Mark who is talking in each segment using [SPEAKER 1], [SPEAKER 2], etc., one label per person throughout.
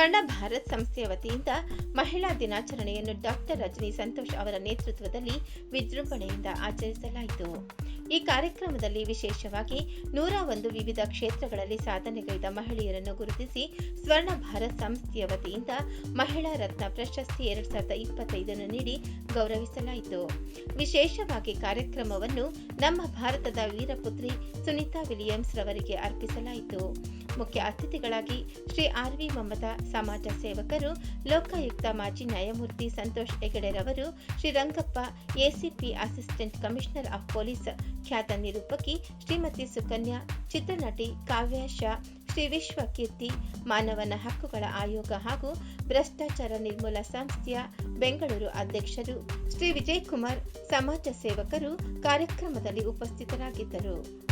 [SPEAKER 1] ಸ್ವರ್ಣ ಭಾರತ್ ಸಂಸ್ಥೆಯ ವತಿಯಿಂದ ಮಹಿಳಾ ದಿನಾಚರಣೆಯನ್ನು ಡಾಕ್ಟರ್ ರಜನಿ ಸಂತೋಷ್ ಅವರ ನೇತೃತ್ವದಲ್ಲಿ ವಿಜೃಂಭಣೆಯಿಂದ ಆಚರಿಸಲಾಯಿತು. ಈ ಕಾರ್ಯಕ್ರಮದಲ್ಲಿ ವಿಶೇಷವಾಗಿ ನೂರ ಒಂದು ವಿವಿಧ ಕ್ಷೇತ್ರಗಳಲ್ಲಿ ಸಾಧನೆಗೈದ ಮಹಿಳೆಯರನ್ನು ಗುರುತಿಸಿ ಸ್ವರ್ಣ ಭಾರತ್ ಸಂಸ್ಥೆಯ ವತಿಯಿಂದ ಮಹಿಳಾ ರತ್ನ ಪ್ರಶಸ್ತಿ ಎರಡ್ ಸಾವಿರದ ಇಪ್ಪತ್ತೈದನ್ನು ನೀಡಿ ಗೌರವಿಸಲಾಯಿತು. ವಿಶೇಷವಾಗಿ ಕಾರ್ಯಕ್ರಮವನ್ನು ನಮ್ಮ ಭಾರತದ ವೀರಪುತ್ರಿ ಸುನೀತಾ ವಿಲಿಯಮ್ಸ್ ರವರಿಗೆ ಅರ್ಪಿಸಲಾಯಿತು. ಮುಖ್ಯ ಅತಿಥಿಗಳಾಗಿ ಶ್ರೀ ಆರ್ ವಿ ಮಮತಾ ಸಮಾಜ ಸೇವಕರು, ಲೋಕಾಯುಕ್ತ ಮಾಜಿ ನ್ಯಾಯಮೂರ್ತಿ Santosh ಹೆಗಡೆರವರು Srirangappa ACP assistant commissioner of police ಖ್ಯಾತ ನಿರೂಪಕಿ ಶ್ರೀಮತಿ ಸುಕನ್ಯಾ, ಚಿತ್ರನಟಿ ಕಾವ್ಯ ಶಾ, ಶ್ರೀ ವಿಶ್ವ ಕೀರ್ತಿ ಮಾನವನ ಹಕ್ಕುಗಳ ಆಯೋಗ ಹಾಗೂ ಭ್ರಷ್ಟಾಚಾರ ನಿರ್ಮೂಲ ಸಂಸ್ಥೆಯ ಬೆಂಗಳೂರು ಅಧ್ಯಕ್ಷರು, ಶ್ರೀ ವಿಜಯ್ ಕುಮಾರ್ ಸಮಾಜ ಸೇವಕರು ಕಾರ್ಯಕ್ರಮದಲ್ಲಿ ಉಪಸ್ಥಿತರಾಗಿದ್ದರು.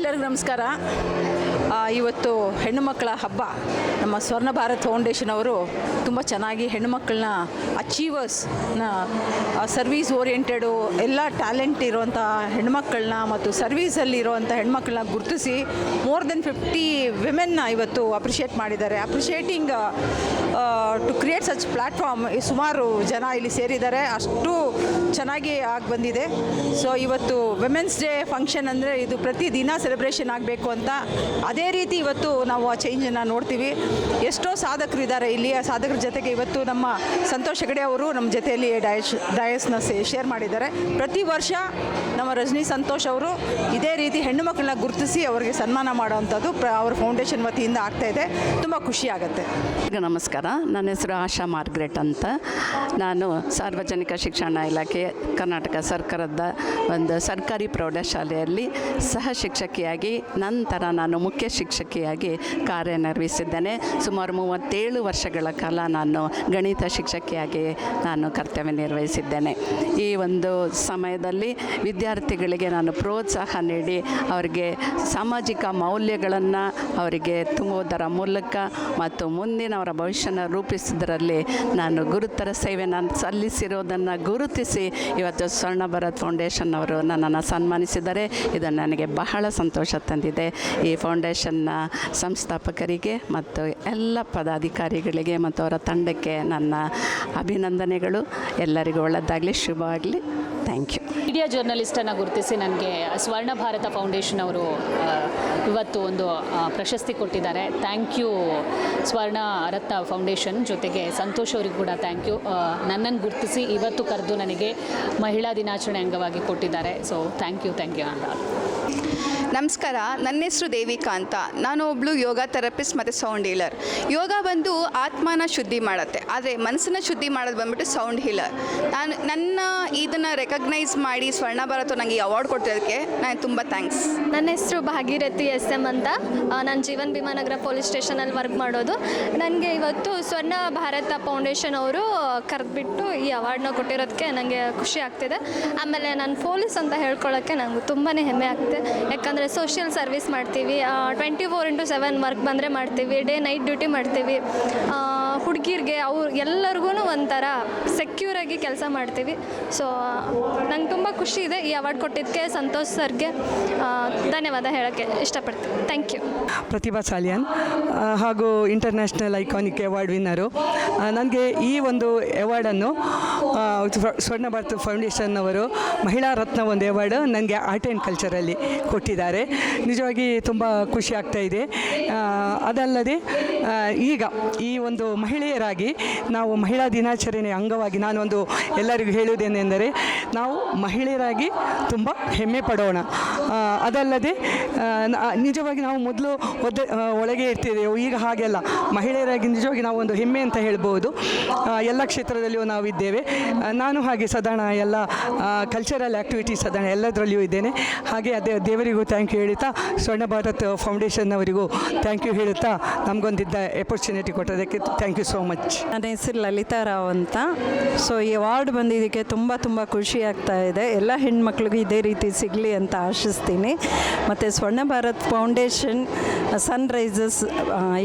[SPEAKER 2] ಎಲ್ಲರಿಗೂ ನಮಸ್ಕಾರ. ಇವತ್ತು ಹೆಣ್ಣುಮಕ್ಕಳ ಹಬ್ಬ. ನಮ್ಮ ಸ್ವರ್ಣ ಭಾರತ್ ಫೌಂಡೇಶನ್ ಅವರು ತುಂಬ ಚೆನ್ನಾಗಿ ಹೆಣ್ಣುಮಕ್ಕಳನ್ನ ಅಚೀವರ್ಸ್ನ ಸರ್ವೀಸ್ ಓರಿಯೆಂಟೆಡು ಎಲ್ಲ ಟ್ಯಾಲೆಂಟ್ ಇರುವಂಥ ಹೆಣ್ಮಕ್ಕಳನ್ನ ಮತ್ತು ಸರ್ವೀಸಲ್ಲಿ ಇರುವಂಥ ಹೆಣ್ಮಕ್ಳನ್ನ ಗುರುತಿಸಿ ಮೋರ್ ದೆನ್ ಫಿಫ್ಟಿ ವಿಮೆನ್ನ ಇವತ್ತು ಅಪ್ರಿಷಿಯೇಟ್ ಮಾಡಿದ್ದಾರೆ. Appreciating to create such platform ಸುಮಾರು ಜನ ಇಲ್ಲಿ ಸೇರಿದ್ದಾರೆ. ಅಷ್ಟು ಚೆನ್ನಾಗಿ ಆಗಿ ಬಂದಿದೆ. ಸೊ ಇವತ್ತು ವಿಮೆನ್ಸ್ ಡೇ ಫಂಕ್ಷನ್ ಅಂದರೆ ಇದು ಪ್ರತಿ ದಿನ ಸೆಲೆಬ್ರೇಷನ್ ಆಗಬೇಕು ಅಂತ ಅದೇ ರೀತಿ ಇವತ್ತು ನಾವು ಆ ಚೇಂಜನ್ನು ನೋಡ್ತೀವಿ. ಎಷ್ಟೋ ಸಾಧಕರು ಇದ್ದಾರೆ ಇಲ್ಲಿ. ಆ ಸಾಧಕರ ಜೊತೆಗೆ ಇವತ್ತು ನಮ್ಮ ಸಂತೋಷ್ ಹೆಗಡೆ ಅವರು ನಮ್ಮ ಜೊತೆಯಲ್ಲಿ ಡಯಸ್, ಡಯಸ್ನ ಶೇರ್ ಮಾಡಿದ್ದಾರೆ. ಪ್ರತಿ ವರ್ಷ ನಮ್ಮ ರಜನಿ ಸಂತೋಷ್ ಅವರು ಇದೇ ರೀತಿ ಹೆಣ್ಣು ಮಕ್ಕಳನ್ನ ಗುರುತಿಸಿ ಅವರಿಗೆ ಸನ್ಮಾನ ಮಾಡುವಂಥದ್ದು ಪ್ರ, ಅವ್ರ ಫೌಂಡೇಶನ್ ವತಿಯಿಂದ ಆಗ್ತಾ ಇದೆ. ತುಂಬ ಖುಷಿ ಆಗುತ್ತೆ.
[SPEAKER 3] ನಮಸ್ಕಾರ. ನನ್ನ ಹೆಸರು ಆಶಾ ಮಾರ್ಗ್ರೆಟ್ ಅಂತ. ನಾನು ಸಾರ್ವಜನಿಕ ಶಿಕ್ಷಣ ಇಲಾಖೆ ಕರ್ನಾಟಕ ಸರ್ಕಾರದ ಒಂದು ಸರ್ಕಾರಿ ಪ್ರೌಢಶಾಲೆಯಲ್ಲಿ ಸಹ ಶಿಕ್ಷಕಿಯಾಗಿ, ನಂತರ ನಾನು ಮುಖ್ಯ ಶಿಕ್ಷಕಿಯಾಗಿ ಕಾರ್ಯನಿರ್ವಹಿಸಿದ್ದೇನೆ. ಸುಮಾರು ಮೂವತ್ತೇಳು ವರ್ಷಗಳ ಕಾಲ ನಾನು ಗಣಿತ ಶಿಕ್ಷಕಿಯಾಗಿ ನಾನು ಕರ್ತವ್ಯ ನಿರ್ವಹಿಸಿದ್ದೇನೆ. ಈ ಒಂದು ಸಮಯದಲ್ಲಿ ವಿದ್ಯಾರ್ಥಿಗಳಿಗೆ ನಾನು ಪ್ರೋತ್ಸಾಹ ನೀಡಿ, ಅವರಿಗೆ ಸಾಮಾಜಿಕ ಮೌಲ್ಯಗಳನ್ನು ಅವರಿಗೆ ತುಂಬುವುದರ ಮೂಲಕ ಮತ್ತು ಮುಂದಿನ ಅವರ ಭವಿಷ್ಯನ ರೂಪಿಸುವುದರಲ್ಲಿ ನಾನು ಗುರುತರ ಸೇವೆ ನಾನು ಸಲ್ಲಿಸಿರೋದನ್ನು ಗುರುತಿಸಿ ಇವತ್ತು ಸ್ವರ್ಣ ಭರತ್ ಫೌಂಡೇಶನ್ ಅವರು ನನ್ನನ್ನು ಸನ್ಮಾನಿಸಿದ್ದಾರೆ ಇದು ನನಗೆ ಬಹಳ ಸಂತೋಷ ತಂದಿದೆ. ಈ ಫೌಂಡೇಶನ್ನ ಸಂಸ್ಥಾಪಕರಿಗೆ ಮತ್ತು ಎಲ್ಲ ಪದಾಧಿಕಾರಿಗಳಿಗೆ ಮತ್ತು ಅವರ ತಂಡಕ್ಕೆ ನನ್ನ ಅಭಿನಂದನೆಗಳು. ಎಲ್ಲರಿಗೂ ಒಳ್ಳೆಯದಾಗಲಿ, ಶುಭವಾಗಲಿ. Thank you.
[SPEAKER 4] ಮೀಡಿಯಾ ಜರ್ನಲಿಸ್ಟನ್ನು ಗುರುತಿಸಿ ನನಗೆ ಸ್ವರ್ಣ ಭಾರತ ಫೌಂಡೇಶನ್ ಅವರು ಇವತ್ತು ಒಂದು ಪ್ರಶಸ್ತಿ ಕೊಟ್ಟಿದ್ದಾರೆ. ಥ್ಯಾಂಕ್ ಯು ಸ್ವರ್ಣ ರತ್ನ ಫೌಂಡೇಶನ್ ಜೊತೆಗೆ ಸಂತೋಷ್ ಅವ್ರಿಗೆ ಕೂಡ ಥ್ಯಾಂಕ್ ಯು ನನ್ನನ್ನು ಗುರುತಿಸಿ ಇವತ್ತು ಕರೆದು ನನಗೆ ಮಹಿಳಾ ದಿನಾಚರಣೆ ಅಂಗವಾಗಿ ಕೊಟ್ಟಿದ್ದಾರೆ. So thank you thank you ಅಂತ.
[SPEAKER 5] ನಮಸ್ಕಾರ ನನ್ನ ಹೆಸರು ದೇವಿಕಾ ಅಂತ. ನಾನು ಒಬ್ಬಳು ಯೋಗ ಥೆರಪಿಸ್ಟ್ ಮತ್ತು ಸೌಂಡ್ ಹೀಲರ್ ಯೋಗ ಬಂದು ಆತ್ಮನ ಶುದ್ಧಿ ಮಾಡುತ್ತೆ. ಆದರೆ ಮನಸ್ಸನ್ನು ಶುದ್ಧಿ ಮಾಡೋದು ಬಂದ್ಬಿಟ್ಟು ಸೌಂಡ್ ಹೀಲರ್ ನಾನು ನನ್ನ ಇದನ್ನು ರೆಕಗ್ನೈಸ್ ಮಾಡಿ ಸ್ವರ್ಣ ಭಾರತ ನನಗೆ ಅವಾರ್ಡ್ ಕೊಟ್ಟಿದ್ದಕ್ಕೆ, ನಾನು ತುಂಬ ಥ್ಯಾಂಕ್ಸ್
[SPEAKER 6] ನನ್ನ ಹೆಸರು ಭಾಗೀರಥಿ ಎಸ್ ಎಂ ಅಂತ ನಾನು ಜೀವನ್ ಭೀಮಾನಗರ ಪೊಲೀಸ್ ಸ್ಟೇಷನಲ್ಲಿ ವರ್ಕ್ ಮಾಡೋದು. ನನಗೆ ಇವತ್ತು ಸ್ವರ್ಣ ಭಾರತ ಫೌಂಡೇಶನ್ ಅವರು ಕರೆದ್ಬಿಟ್ಟು ಈ ಅವಾರ್ಡ್ನ ಕೊಟ್ಟಿರೋದಕ್ಕೆ ನನಗೆ ಖುಷಿ ಆಗ್ತಿದೆ. ಆಮೇಲೆ ನಾನು ಪೊಲೀಸ್ ಅಂತ ಹೇಳ್ಕೊಳ್ಳೋಕ್ಕೆ ನನಗೆ ತುಂಬಾ ಹೆಮ್ಮೆ ಆಗ್ತಿದೆ. ಯಾಕಂದರೆ ಸೋಷಿಯಲ್ ಸರ್ವಿಸ್ ಮಾಡ್ತೀವಿ twenty four into seven work ಬಂದರೆ ಮಾಡ್ತೀವಿ ಡೇ ನೈಟ್ ಡ್ಯೂಟಿ ಮಾಡ್ತೀವಿ. ಹುಡುಗಿರಿಗೆ ಅವ್ರು ಎಲ್ಲರಿಗೂ ಒಂಥರ ಸೆಕ್ಯೂರಾಗಿ ಕೆಲಸ ಮಾಡ್ತೀವಿ. ಸೊ ನಂಗೆ ತುಂಬ ಖುಷಿ ಇದೆ ಈ ಅವಾರ್ಡ್ ಕೊಟ್ಟಿದ್ದಕ್ಕೆ ಸಂತೋಷ್ ಸರ್ಗೆ ಧನ್ಯವಾದ ಹೇಳೋಕ್ಕೆ ಇಷ್ಟಪಡ್ತೀನಿ. ಥ್ಯಾಂಕ್ ಯು
[SPEAKER 7] ಪ್ರತಿಭಾ ಸಾಲಿಯನ್ ಹಾಗೂ ಇಂಟರ್ನ್ಯಾಷನಲ್ ಐಕಾನಿಕ್ ಅವಾರ್ಡ್ ವಿನ್ನರು ನನಗೆ ಈ ಒಂದು ಅವಾರ್ಡನ್ನು ಸ್ವರ್ಣ ಭಾರತ ಫೌಂಡೇಶನ್ ಅವರು ಮಹಿಳಾ ರತ್ನ ಒಂದು ಅವಾರ್ಡ್ ನನಗೆ ಆರ್ಟ್ ಆ್ಯಂಡ್ ಕಲ್ಚರಲ್ಲಿ ಕೊಟ್ಟಿದ್ದಾರೆ. ನಿಜವಾಗಿ ತುಂಬ ಖುಷಿ ಆಗ್ತಾ ಇದೆ. ಅದಲ್ಲದೆ ಈಗ ಈ ಒಂದು ಮಹಿಳೆಯರಾಗಿ ನಾವು ಮಹಿಳಾ ದಿನಾಚರಣೆ ಅಂಗವಾಗಿ ನಾನೊಂದು ಎಲ್ಲರಿಗೂ ಹೇಳುವುದೇನೆಂದರೆ ನಾವು ಮಹಿಳೆಯರಾಗಿ ತುಂಬ ಹೆಮ್ಮೆ ಪಡೋಣ. ಅದಲ್ಲದೆ ನಿಜವಾಗಿ ನಾವು ಮೊದಲು ಒದ್ದೆ ಒಳಗೆ ಇರ್ತಿದ್ದೆವು ಈಗ ಹಾಗೆಲ್ಲ. ಮಹಿಳೆಯರಾಗಿ ನಿಜವಾಗಿ ನಾವು ಒಂದು ಹೆಮ್ಮೆ ಅಂತ ಹೇಳ್ಬೋದು. ಎಲ್ಲ ಕ್ಷೇತ್ರದಲ್ಲಿಯೂ ನಾವು ಇದ್ದೇವೆ ನಾನು ಹಾಗೆ ಸಾಧಾರಣ ಎಲ್ಲ ಕಲ್ಚರಲ್ ಆ್ಯಕ್ಟಿವಿಟೀಸ್ ಸಾಧಾರಣ ಎಲ್ಲದರಲ್ಲಿಯೂ ಇದ್ದೇನೆ. ಹಾಗೆ ಅದೇ ದೇವರಿಗೂ ಥ್ಯಾಂಕ್ ಯು ಹೇಳುತ್ತಾ, ಸ್ವರ್ಣ ಭಾರತ್ ಫೌಂಡೇಶನ್ ಅವರಿಗೂ ಥ್ಯಾಂಕ್ ಯು ಹೇಳುತ್ತಾ, ನಮಗೊಂದಿದ್ದ opportunity ಕೊಟ್ಟದಕ್ಕೆ thank thank you so much
[SPEAKER 8] ನನ್ನ ಹೆಸರು ಲಲಿತಾ ರಾವ್ ಅಂತ. ಸೊ ಈ ಅವಾರ್ಡ್ ಬಂದಿದ್ದಕ್ಕೆ ತುಂಬ ತುಂಬ ಖುಷಿ ಆಗ್ತಾ ಇದೆ. ಎಲ್ಲ ಹೆಣ್ಮಕ್ಳಿಗೂ ಇದೇ ರೀತಿ ಸಿಗಲಿ ಅಂತ ಆಶಿಸ್ತೀನಿ. ಮತ್ತು Swarna Bharat foundation sunrises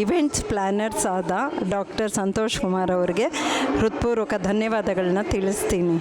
[SPEAKER 8] events planners ಆದ ಡಾಕ್ಟರ್ ಸಂತೋಷ್ ಕುಮಾರ್ ಅವರಿಗೆ ಹೃತ್ಪೂರ್ವಕ ಧನ್ಯವಾದಗಳನ್ನ ತಿಳಿಸ್ತೀನಿ.